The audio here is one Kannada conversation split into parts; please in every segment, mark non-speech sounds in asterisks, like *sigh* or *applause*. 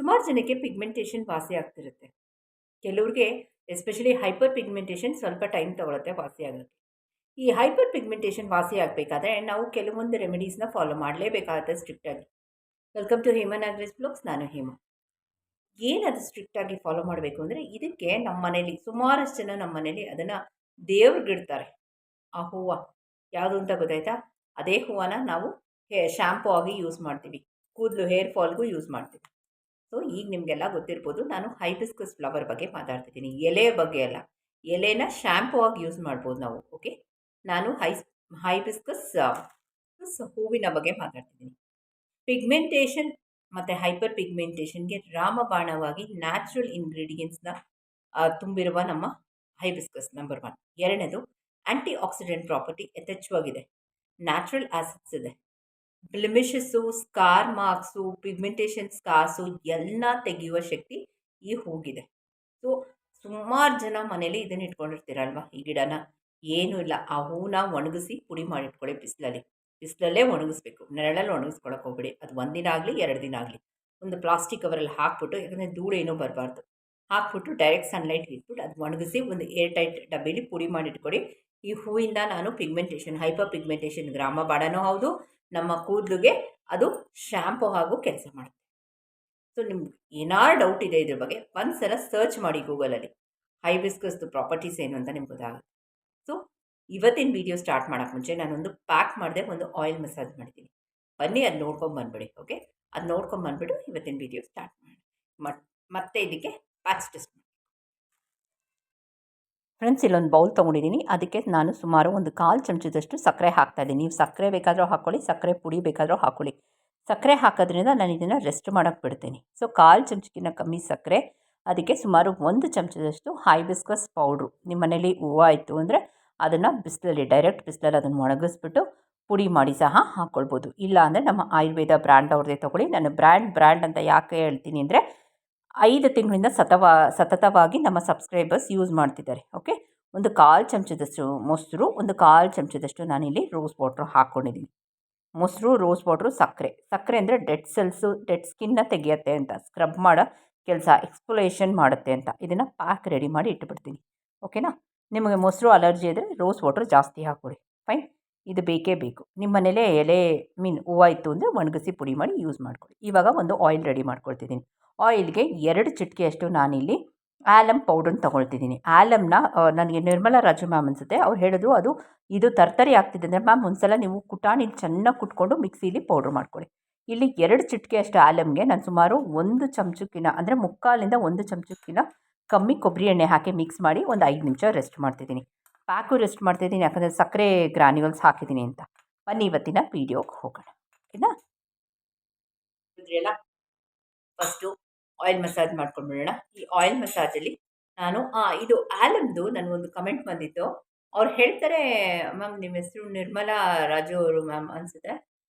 ಸುಮಾರು ಜನಕ್ಕೆ ಪಿಗ್ಮೆಂಟೇಷನ್ ವಾಸಿ ಆಗ್ತಿರುತ್ತೆ. ಕೆಲವ್ರಿಗೆ ಎಸ್ಪೆಷಲಿ ಹೈಪರ್ ಪಿಗ್ಮೆಂಟೇಷನ್ ಸ್ವಲ್ಪ ಟೈಮ್ ತೊಗೊಳುತ್ತೆ ವಾಸಿ ಆಗುತ್ತೆ ಈ ಹೈಪರ್ ಪಿಗ್ಮೆಂಟೇಷನ್ ವಾಸಿ ಆಗಬೇಕಾದ್ರೆ ನಾವು ಕೆಲವೊಂದು ರೆಮಿಡೀಸ್ನ ಫಾಲೋ ಮಾಡಲೇಬೇಕಾಗುತ್ತೆ ಸ್ಟ್ರಿಕ್ಟಾಗಿ ವೆಲ್ಕಮ್ ಟು ಹೇಮನ್ ಆಗ್ರೆಸ್ ಬ್ಲಾಗ್ಸ್ ನಾನು ಹೇಮ. ಏನದು ಸ್ಟ್ರಿಕ್ಟಾಗಿ ಫಾಲೋ ಮಾಡಬೇಕು ಅಂದರೆ ಇದಕ್ಕೆ ನಮ್ಮ ಮನೇಲಿ ಸುಮಾರಷ್ಟು ಜನ ನಮ್ಮ ಮನೇಲಿ ಅದನ್ನು ದೇವ್ರಿಗಿಡ್ತಾರೆ ಆ ಹೂವು ಯಾವುದು ಅಂತ ಗೊತ್ತಾಯ್ತಾ? ಅದೇ ಹೂವನ್ನ ನಾವು ಹೇ ಶ್ಯಾಂಪು ಆಗಿ ಯೂಸ್ ಮಾಡ್ತೀವಿ. ಕೂದಲು ಹೇರ್ ಫಾಲ್ಗೂ ಯೂಸ್ ಮಾಡ್ತೀವಿ. ಸೊ, ಈಗ ನಿಮಗೆಲ್ಲ ಗೊತ್ತಿರ್ಬೋದು, ನಾನು ಹೈಬಿಸ್ಕಸ್ ಫ್ಲವರ್ ಬಗ್ಗೆ ಮಾತಾಡ್ತಿದ್ದೀನಿ. ಎಲೆ ಬಗ್ಗೆ ಅಲ್ಲ. ಎಲೆನ ಶ್ಯಾಂಪೂ ಆಗಿ ಯೂಸ್ ಮಾಡ್ಬೋದು ನಾವು, ಓಕೆ? ನಾನು ಹೈ, ಹೈಬಿಸ್ಕಸ್ ಹೂವಿನ ಬಗ್ಗೆ ಮಾತಾಡ್ತಿದ್ದೀನಿ. ಪಿಗ್ಮೆಂಟೇಷನ್ ಮತ್ತು ಹೈಪರ್ ಪಿಗ್ಮೆಂಟೇಷನ್ಗೆ ರಾಮಬಾಣವಾಗಿ ನ್ಯಾಚುರಲ್ ಇಂಗ್ರೀಡಿಯೆಂಟ್ಸ್ನ ತುಂಬಿರುವ ನಮ್ಮ ಹೈಬಿಸ್ಕಸ್ ನಂಬರ್ ಒನ್. ಎರಡನೇದು ಆ್ಯಂಟಿ ಆಕ್ಸಿಡೆಂಟ್ ಪ್ರಾಪರ್ಟಿ ಯಥೇಚ್ಛವಾಗಿದೆ. ನ್ಯಾಚುರಲ್ ಆ್ಯಸಿಡ್ಸ್ ಇದೆ. Blemishes scar marks pigmentation scars ಎಲ್ಲ ತೆಗೆಯುವ ಶಕ್ತಿ ಈ ಹೂಗಿದೆ. ಸೊ, ಸುಮಾರು ಜನ ಮನೇಲಿ ಇದನ್ನು ಇಟ್ಕೊಂಡಿರ್ತೀರಲ್ವ ಈ ಗಿಡನ? ಏನೂ ಇಲ್ಲ. ಆ ಹೂನ ಒಣಗಿಸಿ ಪುಡಿ ಮಾಡಿಟ್ಕೊಳ್ಳಿ ಬಿಸಿಲಲ್ಲಿ. ಬಿಸಿಲಲ್ಲೇ ಒಣಗಿಸ್ಬೇಕು. ನೆರಳಲ್ಲಿ ಒಣಗಿಸ್ಕೊಳಕ್ಕೆ ಹೋಗ್ಬಿಡಿ. ಅದು ಒಂದಿನ ಆಗಲಿ, ಎರಡು ದಿನ ಆಗಲಿ. ಒಂದು ಪ್ಲಾಸ್ಟಿಕ್ ಕವರಲ್ಲಿ ಹಾಕ್ಬಿಟ್ಟು, ಯಾಕಂದರೆ ಧೂಳೇನೂ ಬರಬಾರ್ದು. ಹಾಕ್ಬಿಟ್ಟು ಡೈರೆಕ್ಟ್ ಸನ್ಲೈಟ್ ಇಟ್ಬಿಟ್ಟು ಅದು ಒಣಗಿಸಿ ಒಂದು ಏರ್ ಟೈಟ್ ಡಬ್ಬಿಲಿ ಪುಡಿ ಮಾಡಿಟ್ಕೊಡಿ ಈ ಹೂವಿಂದ ನಾನು ಪಿಗ್ಮೆಂಟೇಷನ್, ಹೈಪರ್ ಪಿಗ್ಮೆಂಟೇಷನ್ ಗ್ರಾಮ ಬಾಡನೂ ಹೌದು ನಮ್ಮ ಕೂದಲಿಗೆ ಅದು ಶ್ಯಾಂಪು ಹಾಗೂ ಕೆಲಸ ಮಾಡುತ್ತೆ. ಸೊ ನಿಮ್ಗೆ ಏನಾರು ಡೌಟ್ ಇದೆ ಇದ್ರ ಬಗ್ಗೆ ಒಂದು ಸಲ ಸರ್ಚ್ ಮಾಡಿ ಗೂಗಲಲ್ಲಿ ಹೈಬಿಸ್ಕಸ್ದು ಪ್ರಾಪರ್ಟೀಸ್ ಏನು ಅಂತ ನಿಮ್ಗೆ ಗೊತ್ತಾಗುತ್ತೆ. ಸೊ ಇವತ್ತಿನ ವಿಡಿಯೋ ಸ್ಟಾರ್ಟ್ ಮಾಡೋಕ್ಕೆ ಮುಂಚೆ ನಾನೊಂದು ಪ್ಯಾಕ್ ಮಾಡಿದೆ, ಒಂದು ಆಯಿಲ್ ಮಸಾಜ್ ಮಾಡ್ತೀನಿ ಬನ್ನಿ, ಅದು ನೋಡ್ಕೊಂಡು ಬಂದ್ಬಿಡಿ ಓಕೆ ಅದು ನೋಡ್ಕೊಂಡು ಬಂದ್ಬಿಟ್ಟು ಇವತ್ತಿನ ವಿಡಿಯೋ ಸ್ಟಾರ್ಟ್ ಮಾಡಿ. ಮತ್, ಮತ್ತೆ ಇದಕ್ಕೆ ಪ್ಯಾಕ್ಸ್ ಟೆಸ್ಟ್ ಫ್ರೆಂಡ್ಸ್ ಇಲ್ಲೊಂದು ಬೌಲ್ ತೊಗೊಂಡಿದ್ದೀನಿ ಅದಕ್ಕೆ ನಾನು ಸುಮಾರು ಒಂದು ಕಾಲು ಚಮಚದಷ್ಟು ಸಕ್ಕರೆ ಹಾಕ್ತಾಯಿದ್ದೀನಿ ನೀವು ಸಕ್ಕರೆ ಬೇಕಾದರೂ ಹಾಕ್ಕೊಳ್ಳಿ ಸಕ್ಕರೆ ಪುಡಿ ಬೇಕಾದರೂ ಹಾಕ್ಕೊಳ್ಳಿ ಸಕ್ಕರೆ ಹಾಕೋದ್ರಿಂದ ನಾನು ಇದನ್ನು ರೆಸ್ಟ್ ಮಾಡೋಕ್ಕೆ ಬಿಡ್ತೀನಿ. ಸೊ ಕಾಲು ಚಮಚಕ್ಕಿಂತ ಕಮ್ಮಿ ಸಕ್ಕರೆ, ಅದಕ್ಕೆ ಸುಮಾರು ಒಂದು ಚಮಚದಷ್ಟು ಹೈಬಿಸ್ಕಸ್ ಪೌಡ್ರು ನಿಮ್ಮ ಮನೇಲಿ ಹೂವು ಆಯಿತು ಅಂದರೆ ಅದನ್ನು ಬಿಸಿಲಲ್ಲಿ ಡೈರೆಕ್ಟ್ ಬಿಸಿಲಲ್ಲಿ ಅದನ್ನು ಒಣಗಿಸ್ಬಿಟ್ಟು ಪುಡಿ ಮಾಡಿ ಸಹ ಹಾಕ್ಕೊಳ್ಬೋದು ಇಲ್ಲ ಅಂದರೆ ನಮ್ಮ ಆಯುರ್ವೇದ ಬ್ರ್ಯಾಂಡ್ ಅವ್ರದ್ದೇ ತೊಗೊಳ್ಳಿ. ನಾನು ಬ್ರ್ಯಾಂಡ್ ಬ್ರ್ಯಾಂಡ್ ಅಂತ ಯಾಕೆ ಹೇಳ್ತೀನಿ ಅಂದರೆ ಐದು ತಿಂಗಳಿಂದ ಸತವಾ, ಸತತವಾಗಿ ನಮ್ಮ ಸಬ್ಸ್ಕ್ರೈಬರ್ಸ್ ಯೂಸ್ ಮಾಡ್ತಿದ್ದಾರೆ ಓಕೆ ಒಂದು ಕಾಲು ಚಮಚದಷ್ಟು ಮೊಸರು, ಒಂದು ಕಾಲು ಚಮಚದಷ್ಟು ನಾನಿಲ್ಲಿ ರೋಸ್ ವಾಟ್ರು ಹಾಕ್ಕೊಂಡಿದ್ದೀನಿ ಮೊಸರು ರೋಸ್ ವಾಟ್ರು ಸಕ್ಕರೆ. ಸಕ್ಕರೆ ಅಂದರೆ ಡೆಡ್ ಸೆಲ್ಸು ಡೆಡ್ ಸ್ಕಿನ್ನ ತೆಗೆಯುತ್ತೆ ಅಂತ ಸ್ಕ್ರಬ್ ಮಾಡೋ ಕೆಲಸ ಎಕ್ಸ್ಪ್ಲೋಯೇಷನ್ ಮಾಡುತ್ತೆ ಅಂತ. ಇದನ್ನು ಪ್ಯಾಕ್ ರೆಡಿ ಮಾಡಿ ಇಟ್ಬಿಡ್ತೀನಿ ಓಕೆನಾ ನಿಮಗೆ ಮೊಸರು ಅಲರ್ಜಿ ಇದ್ದರೆ ರೋಸ್ ವಾಟ್ರ್ ಜಾಸ್ತಿ ಹಾಕ್ಕೊಡಿ ಫೈನ್ ಇದು ಬೇಕೇ ಬೇಕು. ನಿಮ್ಮ ಮನೇಲೇ ಎಲೆ, ಮೀನ್ ಹೂವು ಇತ್ತು ಅಂದರೆ ಒಣಗಿಸಿ ಪುಡಿ ಮಾಡಿ ಯೂಸ್ ಮಾಡ್ಕೊಳ್ಳಿ. ಇವಾಗ ಒಂದು ಆಯಿಲ್ ರೆಡಿ ಮಾಡ್ಕೊಳ್ತಿದ್ದೀನಿ. ಆಯಿಲ್ಗೆ ಎರಡು ಚಿಟಕೆಯಷ್ಟು ನಾನಿಲ್ಲಿ ಆ್ಯಲಮ್ ಪೌಡ್ರನ್ನ ತೊಗೊಳ್ತಿದ್ದೀನಿ. ಆಲಮ್ನ ನನಗೆ ನಿರ್ಮಲಾ ರಾಜು ಮ್ಯಾಮ್ ಅನಿಸುತ್ತೆ. ಅವ್ರು ಹೇಳಿದ್ರು ಅದು, ಇದು ತರ್ತರಿ ಆಗ್ತಿದೆ ಅಂದರೆ ಮ್ಯಾಮ್ ಒಂದ್ಸಲ ನೀವು ಕುಟಾಣಿ ಚೆನ್ನಾಗಿ ಕುಟ್ಕೊಂಡು ಮಿಕ್ಸಿಲಿ ಪೌಡ್ರ್ ಮಾಡ್ಕೊಳ್ಳಿ. ಇಲ್ಲಿ ಎರಡು ಚಿಟಿಕೆ ಅಷ್ಟು ಆಲಮ್ಗೆ ನಾನು ಸುಮಾರು ಒಂದು ಚಮಚಕ್ಕಿನ, ಅಂದರೆ ಮುಕ್ಕಾಲಿಂದ ಒಂದು ಚಮಚಕ್ಕಿನ ಕಮ್ಮಿ ಕೊಬ್ಬರಿ ಎಣ್ಣೆ ಹಾಕಿ ಮಿಕ್ಸ್ ಮಾಡಿ ಒಂದು ಐದು ನಿಮಿಷ ರೆಸ್ಟ್ ಮಾಡ್ತಿದ್ದೀನಿ. ಪ್ಯಾಕು ರೆಸ್ಟ್ ಮಾಡ್ತಿದ್ದೀನಿ, ಯಾಕಂದರೆ ಸಕ್ಕರೆ ಗ್ರಾನ್ಯೂಲ್ಸ್ ಹಾಕಿದ್ದೀನಿ ಅಂತ. ಬನ್ನಿ ಇವತ್ತಿನ ವೀಡಿಯೋಗೆ ಹೋಗೋಣ. ಓಕೆನಾ? ಫಸ್ಟು ಆಯಿಲ್ ಮಸಾಜ್ ಮಾಡ್ಕೊಂಡ್ಬಿಡೋಣ. ಈ ಆಯಿಲ್ ಮಸಾಜಲ್ಲಿ ನಾನು ಇದು ಆಲಮ್ದು ನನಗೊಂದು ಕಮೆಂಟ್ ಬಂದಿತ್ತು. ಅವ್ರು ಹೇಳ್ತಾರೆ, ಮ್ಯಾಮ್ ನಿಮ್ಮ ಹೆಸರು ನಿರ್ಮಲಾ ರಾಜು ಅವರು ಮ್ಯಾಮ್, ಅನಿಸುತ್ತೆ.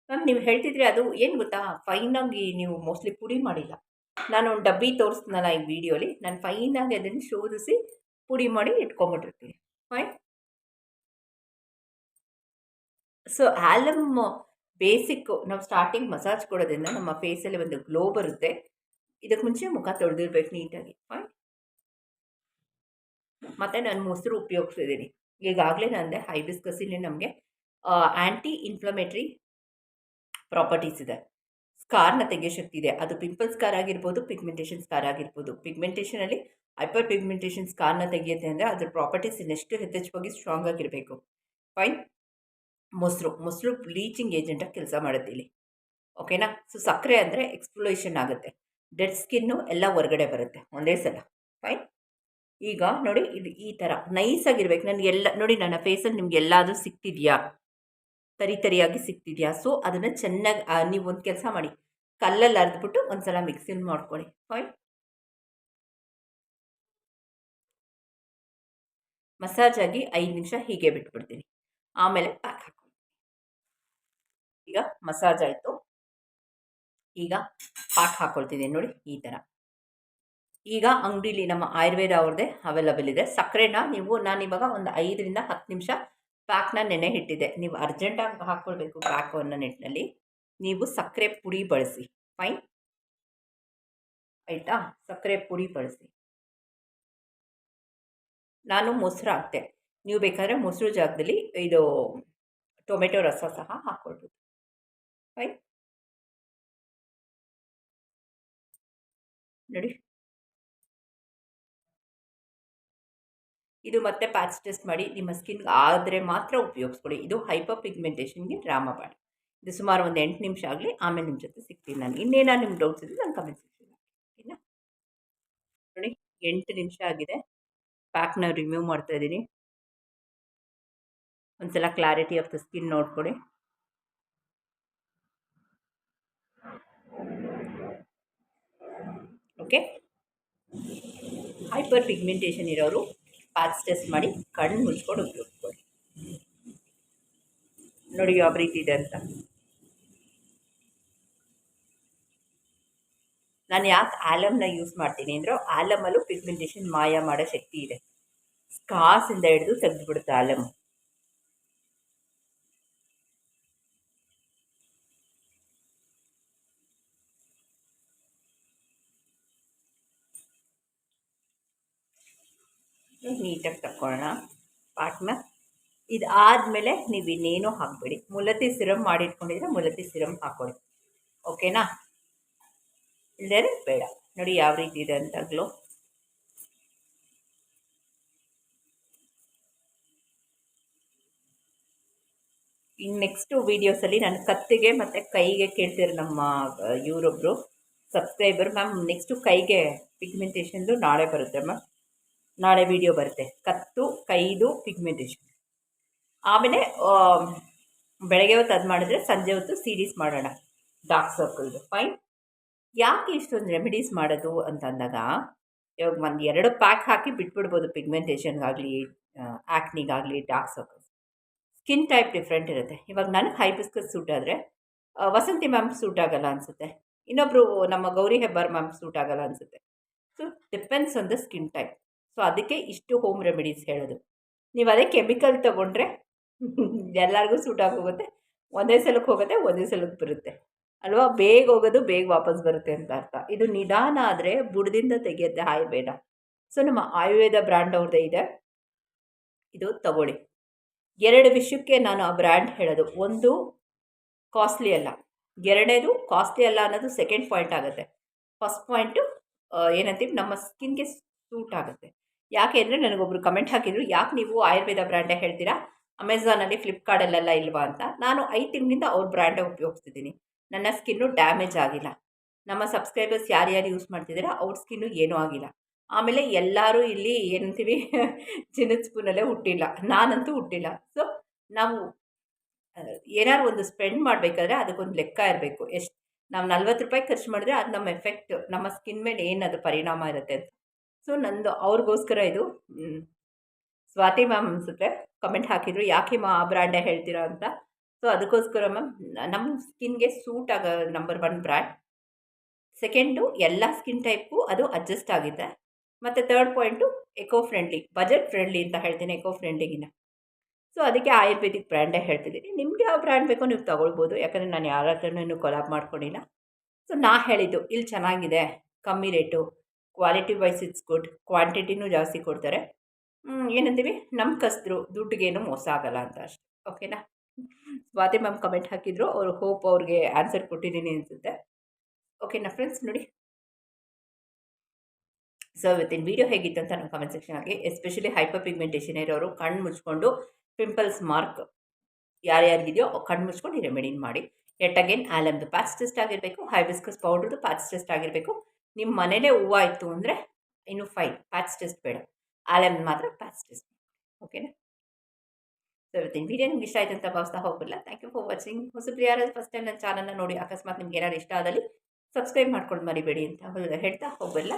ಮ್ಯಾಮ್, ನೀವು ಹೇಳ್ತಿದ್ರೆ ಅದು ಏನು ಗೊತ್ತಾ? ಫೈನಾಗಿ ನೀವು ಮೋಸ್ಟ್ಲಿ ಪುಡಿ ಮಾಡಿಲ್ಲ. ನಾನು ಒಂದು ಡಬ್ಬಿ ತೋರಿಸ್ತೀನಲ್ಲ ಈ ವಿಡಿಯೋಲಿ ನಾನು ಫೈನಾಗಿ ಅದನ್ನು ಶೋಧಿಸಿ ಪುಡಿ ಮಾಡಿ ಇಟ್ಕೊಂಬಿಟ್ಟಿರ್ತೀನಿ ಫೈನ್ ಸೊ ಆಲಮ್ ಬೇಸಿಕ್ಕು ನಾವು ಸ್ಟಾರ್ಟಿಂಗ್ ಮಸಾಜ್ ಕೊಡೋದ್ರಿಂದ ನಮ್ಮ ಫೇಸಲ್ಲಿ ಒಂದು ಗ್ಲೋ ಬರುತ್ತೆ. ಇದಕ್ಕೆ ಮುಂಚೆ ಮುಖ ತೊಳೆದಿರ್ಬೇಕು ನೀಟಾಗಿ. ಫೈನ್ ಮತ್ತು ನಾನು ಮೊಸರು ಉಪಯೋಗಿಸಿದ್ದೀನಿ ಈಗಾಗಲೇ ನಂದೆ ಹೈಬಿಸ್ಕಸ್ಸಲ್ಲಿ ನಮಗೆ ಆ್ಯಂಟಿ ಇನ್ಫ್ಲಮೇಟ್ರಿ ಪ್ರಾಪರ್ಟೀಸ್ ಇದೆ. ಸ್ಕಾರ್ನ ತೆಗೆಯೋ ಶಕ್ತಿ ಇದೆ. ಅದು ಪಿಂಪಲ್ ಸ್ಕಾರ್ ಆಗಿರ್ಬೋದು ಪಿಗ್ಮೆಂಟೇಷನ್ ಸ್ಕಾರ್ ಆಗಿರ್ಬೋದು. ಪಿಗ್ಮೆಂಟೇಷನಲ್ಲಿ ಹೈಪರ್ ಪಿಗ್ಮೆಂಟೇಷನ್ ಸ್ಕಾರ್ನ ತೆಗೆಯುತ್ತೆ ಅಂದರೆ ಅದ್ರ ಪ್ರಾಪರ್ಟೀಸ್ ಇನ್ನೆಷ್ಟು ಯಥೇಚ್ಛವಾಗಿ ಸ್ಟ್ರಾಂಗ್ ಆಗಿರಬೇಕು. ಫೈನ್ ಮೊಸರು ಮೊಸರು ಬ್ಲೀಚಿಂಗ್ ಏಜೆಂಟಾಗಿ ಕೆಲಸ ಮಾಡುತ್ತೆ ಇಲ್ಲಿ. ಓಕೆನಾ ಸೊ ಸಕ್ಕರೆ ಅಂದರೆ ಎಕ್ಸ್ಪ್ಲೋಯೇಷನ್ ಆಗುತ್ತೆ. ಡೆಡ್ ಸ್ಕಿನ್ನು ಎಲ್ಲ ಹೊರಗಡೆ ಬರುತ್ತೆ ಒಂದೇ ಸಲ. ಫೈನ್ ಈಗ ನೋಡಿ ಇದು ಈ ಥರ ನೈಸಾಗಿರ್ಬೇಕು ನನಗೆ ಎಲ್ಲ, ನೋಡಿ ನನ್ನ ಫೇಸಲ್ಲಿ ನಿಮ್ಗೆ ಎಲ್ಲಾದರೂ ಸಿಕ್ತಿದೆಯಾ? ತರಿ ತರಿಯಾಗಿ ಸಿಕ್ತಿದೆಯಾ? ಸೊ ಅದನ್ನು ಚೆನ್ನಾಗಿ ನೀವು ಒಂದು ಕೆಲಸ ಮಾಡಿ. ಕಲ್ಲಲ್ಲಿ ಅರ್ದ್ಬಿಟ್ಟು ಒಂದು ಸಲ ಮಿಕ್ಸಿಂಗ್ ಮಾಡ್ಕೊಳ್ಳಿ. ಫೈನ್ ಮಸಾಜ್ ಆಗಿ ಐದು ನಿಮಿಷ ಹೀಗೆ ಬಿಟ್ಬಿಡ್ತೀನಿ. ಆಮೇಲೆ ಪ್ಯಾಕ್ ಹಾಕ್ತೀನಿ ಈಗ ಮಸಾಜ್ ಆಯಿತು. ಈಗ ಪಾಕ್ ಹಾಕ್ಕೊಳ್ತಿದ್ದೀನಿ ನೋಡಿ ಈ ಥರ ಈಗ ಅಂಗಡಿಲಿ ನಮ್ಮ ಆಯುರ್ವೇದ ಅವ್ರದ್ದೇ ಅವೈಲಬಲ್ ಇದೆ. ಸಕ್ಕರೆನ ನೀವು ನಾನು ಇವಾಗ ಒಂದು ಐದರಿಂದ ಹತ್ತು ನಿಮಿಷ ಪ್ಯಾಕ್ನ ನೆನೆ ಇಟ್ಟಿದ್ದೆ. ನೀವು ಅರ್ಜೆಂಟಾಗಿ ಹಾಕ್ಕೊಳ್ಬೇಕು ಪ್ಯಾಕು ಅನ್ನೋ ನಿಟ್ಟಿನಲ್ಲಿ ನೀವು ಸಕ್ಕರೆ ಪುಡಿ ಬಳಸಿ. ಫೈನ್ ಆಯಿತಾ? ಸಕ್ಕರೆ ಪುಡಿ ಬಳಸಿ. ನಾನು ಮೊಸರು ಹಾಕ್ತೆ. ನೀವು ಬೇಕಾದರೆ ಮೊಸರು ಜಾಗದಲ್ಲಿ ಇದು ಟೊಮೆಟೊ ರಸ ಸಹ ಹಾಕ್ಕೊಳ್ಬೋದು ಫೈನ್ ನೋಡಿ. ಇದು ಮತ್ತೆ ಪ್ಯಾಚ್ ಟೆಸ್ಟ್ ಮಾಡಿ ನಿಮ್ಮ ಸ್ಕಿನ್ಗೆ ಆದರೆ ಮಾತ್ರ ಉಪಯೋಗಿಸ್ಕೊಳ್ಳಿ ಇದು ಹೈಪರ್ ಪಿಗ್ಮೆಂಟೇಷನ್ಗೆ ರಾಮಬಾಣ ಇದು ಸುಮಾರು ಒಂದು ಎಂಟು ನಿಮಿಷ ಆಗಲಿ, ಆಮೇಲೆ ನಿಮ್ಮ ಜೊತೆ ಸಿಗ್ತೀನಿ ನಾನು. ಇನ್ನೇನೋ ನಿಮ್ಮ ಡೌಟ್ಸ್ ಇದ್ದರೆ ನಾನು ಕಮೆಂಟ್ ಸಿಗ್ತೀನಿ ಓಕೆನಾ? ನೋಡಿ, ಎಂಟು ನಿಮಿಷ ಆಗಿದೆ. ಪ್ಯಾಕ್ನ ರಿಮೂವ್ ಮಾಡ್ತಾ ಇದ್ದೀನಿ. ಒಂದ್ಸಲ ಕ್ಲಾರಿಟಿ ಆಫ್ ದ ಸ್ಕಿನ್ ನೋಡ್ಕೊಳ್ಳಿ ಓಕೆ ಹೈಪರ್ ಪಿಗ್ಮೆಂಟೇಷನ್ ಇರೋರು ಪ್ಯಾಚ್ ಟೆಸ್ಟ್ ಮಾಡಿ ಕಣ್ಣು ಮುಚ್ಕೊಂಡು ಉಪಯೋಗಿಸ್ಕೊಳ್ಳಿ. ನೋಡಿ ಯಾವ ರೀತಿ ಇದೆ ಅಂತ. ನಾನು ಯಾಕೆ ಆಲಮ್ನ ಯೂಸ್ ಮಾಡ್ತೀನಿ ಅಂದರೆ ಆಲಮಲ್ಲೂ ಪಿಗ್ಮೆಂಟೇಷನ್ ಮಾಯ ಮಾಡೋ ಶಕ್ತಿ ಇದೆ. ಸ್ಕಾಸಿಂದ ಹಿಡಿದು ತೆಗೆದುಬಿಡುತ್ತೆ ಆಲಮ್ ನೀಟಾಗಿ ತಗೊಳ್ಳೋಣ ಪಾಟ್ನ ಇದು ಆದಮೇಲೆ ನೀವು ಇನ್ನೇನು ಹಾಕಬೇಡಿ. ಮುಲತಿ ಸಿರಮ್ ಮಾಡಿಟ್ಕೊಂಡಿದ್ರೆ ಮುಲತಿ ಸಿರಮ್ ಹಾಕ್ಕೊಳ್ಳಿ ಓಕೆನಾ ಇಲ್ಲದೇ ಬೇಡ. ನೋಡಿ ಯಾವ ರೀತಿ ಇದೆ ಅಂತ ಗ್ಲೋ ಇನ್ನು ನೆಕ್ಸ್ಟು ವೀಡಿಯೋಸಲ್ಲಿ ನಾನು ಕತ್ತಿಗೆ ಮತ್ತು ಕೈಗೆ ಕೇಳ್ತಿರೋ ನಮ್ಮ ಇವರೊಬ್ಬರು ಸಬ್ಸ್ಕ್ರೈಬರ್ ಮ್ಯಾಮ್ ನೆಕ್ಸ್ಟು ಕೈಗೆ ಪಿಗ್ಮೆಂಟೇಷನ್ದು ನಾಳೆ ಬರುತ್ತೆ ಮ್ಯಾಮ್ ನಾಳೆ ವಿಡಿಯೋ ಬರುತ್ತೆ. ಕತ್ತು, ಕೈದು ಪಿಗ್ಮೆಂಟೇಷನ್ ಆಮೇಲೆ ಬೆಳಗ್ಗೆ ಹೊತ್ತು ಅದು ಮಾಡಿದ್ರೆ ಸಂಜೆ ಹೊತ್ತು ಸೀರೀಸ್ ಮಾಡೋಣ. ಡಾರ್ಕ್ ಸರ್ಕಲ್ದು ಫೈನ್ ಯಾಕೆ ಇಷ್ಟೊಂದು ರೆಮಿಡೀಸ್ ಮಾಡೋದು ಅಂತ ಅಂದಾಗ, ಇವಾಗ ಒಂದು ಎರಡು ಪ್ಯಾಕ್ ಹಾಕಿ ಬಿಟ್ಬಿಡ್ಬೋದು ಪಿಗ್ಮೆಂಟೇಷನ್ಗಾಗಲಿ ಆ್ಯಕ್ನಿಗಾಗಲಿ dark circles skin type different ಇರುತ್ತೆ. ಇವಾಗ ನನಗೆ ಹೈಬಿಸ್ಕಸ್ ಸೂಟ್ ಆದರೆ ವಸಂತಿ ಮ್ಯಾಮ್ ಸೂಟ್ ಆಗಲ್ಲ ಅನಿಸುತ್ತೆ. ಇನ್ನೊಬ್ಬರು ನಮ್ಮ ಗೌರಿ ಹೆಬ್ಬಾರ್ ಮ್ಯಾಮ್ ಸೂಟ್ ಆಗಲ್ಲ ಅನಿಸುತ್ತೆ. So depends on the skin type so ಅದಕ್ಕೆ ಇಷ್ಟು ಹೋಮ್ ರೆಮಿಡೀಸ್ ಹೇಳೋದು. ನೀವು ಅದೇ ಕೆಮಿಕಲ್ ತೊಗೊಂಡ್ರೆ ಎಲ್ಲರಿಗೂ ಸೂಟ್ ಆಗೋಗುತ್ತೆ. ಒಂದೇ ಸಲಕ್ಕೆ ಹೋಗುತ್ತೆ, ಒಂದೇ ಸಲಕ್ಕೆ ಬರುತ್ತೆ. ಅಲ್ವಾ? ಬೇಗ ಹೋಗೋದು, ಬೇಗ ವಾಪಸ್ ಬರುತ್ತೆ ಅಂತ ಅರ್ಥ. ಇದು ನಿಧಾನ ಆದರೆ ಬುಡದಿಂದ ತೆಗೆಯುತ್ತೆ ಆಯುರ್ವೇದ. ಸೊ ನಮ್ಮ ಆಯುರ್ವೇದ ಬ್ರ್ಯಾಂಡ್ ಅವ್ರದ್ದೇ ಇದೆ. ಇದು ತಗೊಳ್ಳಿ. ಎರಡು ವಿಷಯಕ್ಕೆ ನಾನು ಆ ಬ್ರ್ಯಾಂಡ್ ಹೇಳೋದು. ಒಂದು ಕಾಸ್ಟ್ಲಿ ಅಲ್ಲ. ಎರಡನೇದು ಕಾಸ್ಟ್ಲಿ ಅಲ್ಲ ಅನ್ನೋದು ಸೆಕೆಂಡ್ ಪಾಯಿಂಟ್ ಆಗುತ್ತೆ. ಫಸ್ಟ್ ಪಾಯಿಂಟು ಏನಂತೀವಿ? ನಮ್ಮ ಸ್ಕಿನ್ಗೆ ಸೂಟ್ ಆಗುತ್ತೆ. ಯಾಕೆ ಅಂದರೆ ನನಗೊಬ್ರು ಕಮೆಂಟ್ ಹಾಕಿದ್ರು, ಯಾಕೆ ನೀವು ಆಯುರ್ವೇದ ಬ್ರ್ಯಾಂಡೇ ಹೇಳ್ತೀರಾ? ಅಮೆಝಾನಲ್ಲಿ ಫ್ಲಿಪ್ಕಾರ್ಟಲ್ಲೆಲ್ಲ ಇಲ್ವಾ ಅಂತ. ನಾನು ಐದು ತಿಂಗಳಿಂದ ಅವ್ರ ಬ್ರ್ಯಾಂಡೇ ಉಪಯೋಗಿಸ್ತಿದ್ದೀನಿ. ನನ್ನ ಸ್ಕಿನ್ನು ಡ್ಯಾಮೇಜ್ ಆಗಿಲ್ಲ. ನಮ್ಮ ಸಬ್ಸ್ಕ್ರೈಬರ್ಸ್ ಯಾರ್ಯಾರು ಯೂಸ್ ಮಾಡ್ತಿದ್ದೀರಾ ಅವ್ರ ಸ್ಕಿನ್ನು ಏನೂ ಆಗಿಲ್ಲ. ಆಮೇಲೆ ಎಲ್ಲರೂ ಇಲ್ಲಿ ಏನಂತೀವಿ, *laughs* ಚಿನ್ನದ ಸ್ಪೂನಲ್ಲೇ ಹುಟ್ಟಿಲ್ಲ. ನಾನಂತೂ ಹುಟ್ಟಿಲ್ಲ. ಸೊ ನಾವು ಏನಾದ್ರು ಒಂದು ಸ್ಪೆಂಡ್ ಮಾಡಬೇಕಾದ್ರೆ ಅದಕ್ಕೊಂದು ಲೆಕ್ಕ ಇರಬೇಕು. ಎಷ್ಟು, ನಾವು ನಲ್ವತ್ತು ರೂಪಾಯಿ ಖರ್ಚು ಮಾಡಿದ್ರೆ ಅದು ನಮ್ಮ ಎಫೆಕ್ಟ್ ನಮ್ಮ ಸ್ಕಿನ್ ಮೇಲೆ ಏನದು ಪರಿಣಾಮ ಇರುತ್ತೆ ಅಂತ. ಸೊ, ನಂದು ಅವ್ರಿಗೋಸ್ಕರ ಇದು. ಸ್ವಾತಿ ಮ್ಯಾಮ್ ಅನ್ಸುತ್ತೆ. ಕಮೆಂಟ್ ಹಾಕಿದ್ರು, ಯಾಕೆ ಮಾ ಆ ಬ್ರ್ಯಾಂಡೇ ಹೇಳ್ತೀರಾ ಅಂತ? ಸೊ, ಅದಕ್ಕೋಸ್ಕರ ಮ್ಯಾಮ್ ನಮ್ಮ ಸ್ಕಿನ್ಗೆ ಸೂಟ್ ಆಗೋ ನಂಬರ್ ಒನ್ ಬ್ರ್ಯಾಂಡ್. ಸೆಕೆಂಡು, ಎಲ್ಲ ಸ್ಕಿನ್ ಟೈಪ್ಗೂ ಅದು ಅಡ್ಜಸ್ಟ್ ಆಗಿದೆ. ಮತ್ತು third point, eco friendly, budget friendly ಅಂತ ಹೇಳ್ತೀನಿ, ಎಕೋ ಫ್ರೆಂಡ್ಲಿಗಿನ ಸೊ, ಅದಕ್ಕೆ ಆಯುರ್ವೇದಿಕ್ ಬ್ರ್ಯಾಂಡೇ ಹೇಳ್ತಿದ್ದೀನಿ. ನಿಮಗೆ ಯಾವ ಬ್ರ್ಯಾಂಡ್ ಬೇಕೋ ನೀವು ತೊಗೊಳ್ಬೋದು. ಯಾಕಂದರೆ ನಾನು ಯಾರ ಹತ್ರನೂ ಇನ್ನೂ ಕೊಲಾಬ್ ಮಾಡ್ಕೊಂಡಿಲ್ಲ. ಸೊ, ನಾ ಹೇಳಿದ್ದು, ಇಲ್ಲಿ ಚೆನ್ನಾಗಿದೆ, ಕಮ್ಮಿ rate. Quality wise it's good ಕ್ವಾಂಟಿಟಿನೂ ಜಾಸ್ತಿ ಕೊಡ್ತಾರೆ. ಏನಂತೀವಿ? ನಮ್ಮ ಕಸ್ತರು ದುಡ್ಡಿಗೇನು ಮೋಸ ಆಗಲ್ಲ ಅಂತ ಅಷ್ಟೆ. ಓಕೆನಾ ಸ್ವಾತಿ ಮ್ಯಾಮ್ ಕಮೆಂಟ್ ಹಾಕಿದ್ರು. ಅವ್ರು ಹೋಪ್ ಅವ್ರಿಗೆ ಆನ್ಸರ್ ಕೊಟ್ಟಿದ್ದೀನಿ ಅನಿಸುತ್ತೆ. ಓಕೆನಾ ಫ್ರೆಂಡ್ಸ್ ನೋಡಿ? ಸೊ ಇವತ್ತಿನ ವೀಡಿಯೋ ಹೇಗಿತ್ತು ಅಂತ ನಮ್ಮ ಕಮೆಂಟ್ ಸೆಕ್ಷನ್ ಆಗಿ ಎಸ್ಪೆಷಲಿ ಹೈಪರ್ ಪಿಗ್ಮೆಂಟೇಷನ್ ಇರೋರು ಕಣ್ಣು ಮುಚ್ಕೊಂಡು ಪಿಂಪಲ್ಸ್ ಮಾರ್ಕ್ ಯಾರ್ಯಾರಿಗಿದೆಯೋ ಕಣ್ಣು ಮುಚ್ಕೊಂಡು ರೆಮಿಡಿನ್ ಮಾಡಿ. ಎಟ್ ಅಗೇನ್ ಆಲಮ್ದು ಪ್ಯಾಚ್ ಟೆಸ್ಟ್ ಆಗಿರಬೇಕು ಹೈಬಿಸ್ಕಸ್ ಪೌಡ್ರದ್ದು ಪ್ಯಾಚ್ ಟೆಸ್ಟ್ ಆಗಿರಬೇಕು. ನಿಮ್ಮ ಮನೇಲೇ ಹೂವು ಆಯಿತು ಅಂದರೆ ಇನ್ನು ಫೈನ್ ಪ್ಯಾಚ್ ಟೆಸ್ಟ್ ಬೇಡ. ಆಲಮ್ ಮಾತ್ರ ಪ್ಯಾಚ್ ಟೆಸ್ಟ್ ಓಕೆನಾ ಸೊ ಇವತ್ತಿನ ವೀಡಿಯೋ ನಿಮ್ಗೆ ಇಷ್ಟ ಆಯ್ತು ಅಂತ ಭಾವಿಸ್ತಾ ಹೋಗಿಲ್ಲ ಥ್ಯಾಂಕ್ ಯು ಫಾರ್ ವಾಚಿಂಗ್ ಹೊಸಬ್ರು ಯಾರು ಫಸ್ಟ್ ಟೈಮ್ ನನ್ನ ಚಾನಲ್ನ ನೋಡಿ, ಅಕಸ್ಮಾತ್ ನಿಮ್ಗೆ ಏನಾದ್ರು ಇಷ್ಟ ಆದಲ್ಲಿ ಸಬ್ಸ್ಕ್ರೈಬ್ ಮಾಡ್ಕೊಂಡು ಮರಿಬೇಡಿ ಅಂತ ಹೇಳ್ತಾ ಹೋಗಲ್ಲ